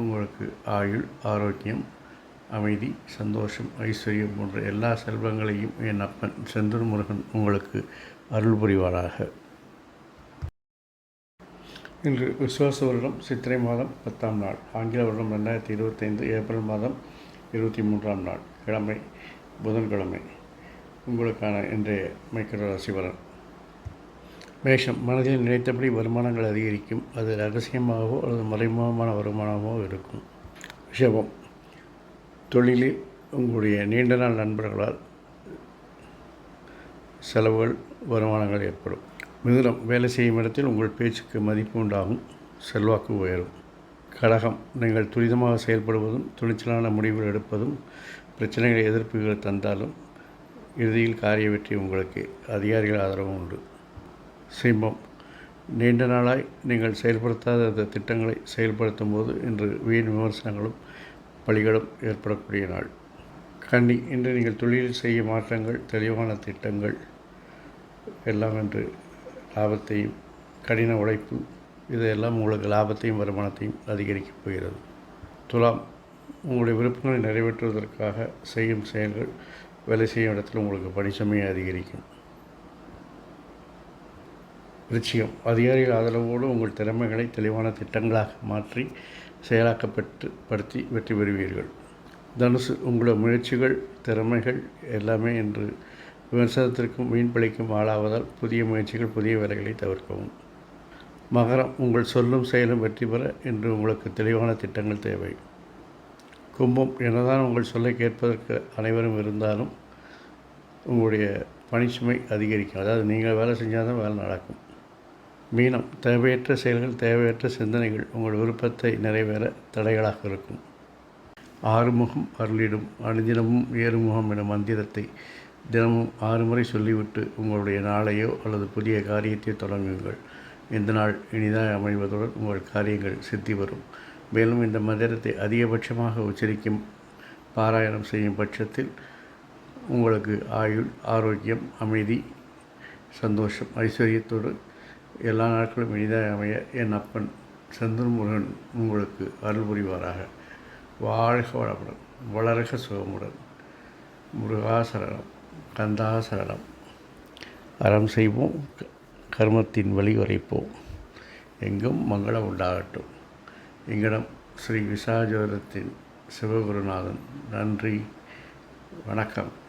உங்களுக்கு ஆயுள் ஆரோக்கியம் அமைதி சந்தோஷம் ஐஸ்வர்யம் போன்ற எல்லா செல்வங்களையும் என் அப்பன் செந்தூர் முருகன் உங்களுக்கு அருள் புரிவாராக. இன்று விசுவாச வருடம் சித்திரை மாதம் பத்தாம் நாள். ஆங்கில வருடம் ரெண்டாயிரத்தி இருபத்தைந்து ஏப்ரல் மாதம் இருபத்தி மூன்றாம் நாள். கிழமை புதன்கிழமை. உங்களுக்கான இன்றைய மைக்கரோ ராசி பலன். மேஷம் மனதில் நினைத்தபடி வருமானங்கள் அதிகரிக்கும். அது ரகசியமாகவோ அல்லது மறைமுகமான வருமானமாகவோ இருக்கும். ரிஷபம் தொழிலில் உங்களுடைய நீண்ட நாள் நண்பர்களால் செலவுகள் வருமானங்கள் ஏற்படும். மிதுனம். வேலை செய்யும் இடத்தில் உங்கள் பேச்சுக்கு மதிப்பு உண்டாகும். செல்வாக்கு உயரும். கடகம். நீங்கள் துரிதமாக செயல்படுவதும் துணிச்சலான முடிவுகள் எடுப்பதும் பிரச்சனைகளை எதிர்ப்புகள் தந்தாலும் இறுதியில் காரிய வெற்றி உங்களுக்கு அதிகாரிகள் ஆதரவும் உண்டு. சிம்மம். நீண்ட நாளாய் நீங்கள் செயல்படுத்தாத அந்த திட்டங்களை செயல்படுத்தும் போது இன்று வீண் விமர்சனங்களும் பழிகளும் ஏற்படக்கூடிய நாள். கன்னி இன்று நீங்கள் தொழிலில் செய்ய மாற்றங்கள் தெளிவான திட்டங்கள் எல்லாம் என்று லாபத்தையும் கடின உழைப்பு இதையெல்லாம் உங்களுக்கு லாபத்தையும் வருமானத்தையும் அதிகரிக்கப் போகிறது. துலாம் உங்களுடைய விருப்பங்களை நிறைவேற்றுவதற்காக செய்யும் செயல்கள் வேலை செய்யும் இடத்தில் உங்களுக்கு பணிச்சுமையை அதிகரிக்கும். நிச்சயம். அதிகாரிகள் ஆதரவோடு உங்கள் திறமைகளை தெளிவான திட்டங்களாக மாற்றி செயலாக்கப்பட்டு படுத்தி வெற்றி பெறுவீர்கள். தனுசு உங்களோட முயற்சிகள் திறமைகள் எல்லாமே என்று விமர்சனத்திற்கும் மீன்பிழைக்கும் ஆளாவதால் புதிய முயற்சிகள் புதிய வேலைகளை தவிர்க்கவும். மகரம் உங்கள் சொல்லும் செயலும் வெற்றி பெற இன்று உங்களுக்கு தெளிவான திட்டங்கள் தேவை. கும்பம் என்னதான் உங்கள் சொல்லை கேட்பதற்கு அனைவரும் இருந்தாலும் உங்களுடைய பணிச்சுமை அதிகரிக்கும். அதாவது நீங்கள் வேலை செஞ்சால் தான் வேலை நடக்கும் மீனம் தேவையற்ற செயல்கள் தேவையற்ற சிந்தனைகள் உங்கள் விருப்பத்தை நிறைவேற தடைகளாக இருக்கும். ஆறுமுகம் அருளிடும் அனுதினமும் ஏறுமுகம் என மந்திரத்தை தினமும் ஆறு முறை சொல்லிவிட்டு உங்களுடைய நாளையோ அல்லது புதிய காரியத்தையோ தொடங்குங்கள். இந்த நாள் இனிதாக அமைவதுடன் உங்கள் காரியங்கள் சித்தி வரும். மேலும் இந்த மந்திரத்தை அதிகபட்சமாக உச்சரிக்கும் பாராயணம் செய்யும் பட்சத்தில் உங்களுக்கு ஆயுள் ஆரோக்கியம் அமைதி சந்தோஷம் ஐஸ்வர்யத்தோடு எல்லா நாட்களும் இனிதாக அமைய என் அப்பன் செந்தூர் முருகன் உங்களுக்கு அருள் புரிவாராக. வாழ்க வளமுடன் வளர்க சுகமுடன். முருகாசரணம் கந்தாசரணம் அறம் செய்வோம் கர்மத்தின் வழி உரைப்போம். எங்கும் மங்களம் உண்டாகட்டும். எங்களிடம் ஸ்ரீ விசாஜோதத்தின் சிவகுருநாதன். நன்றி வணக்கம்.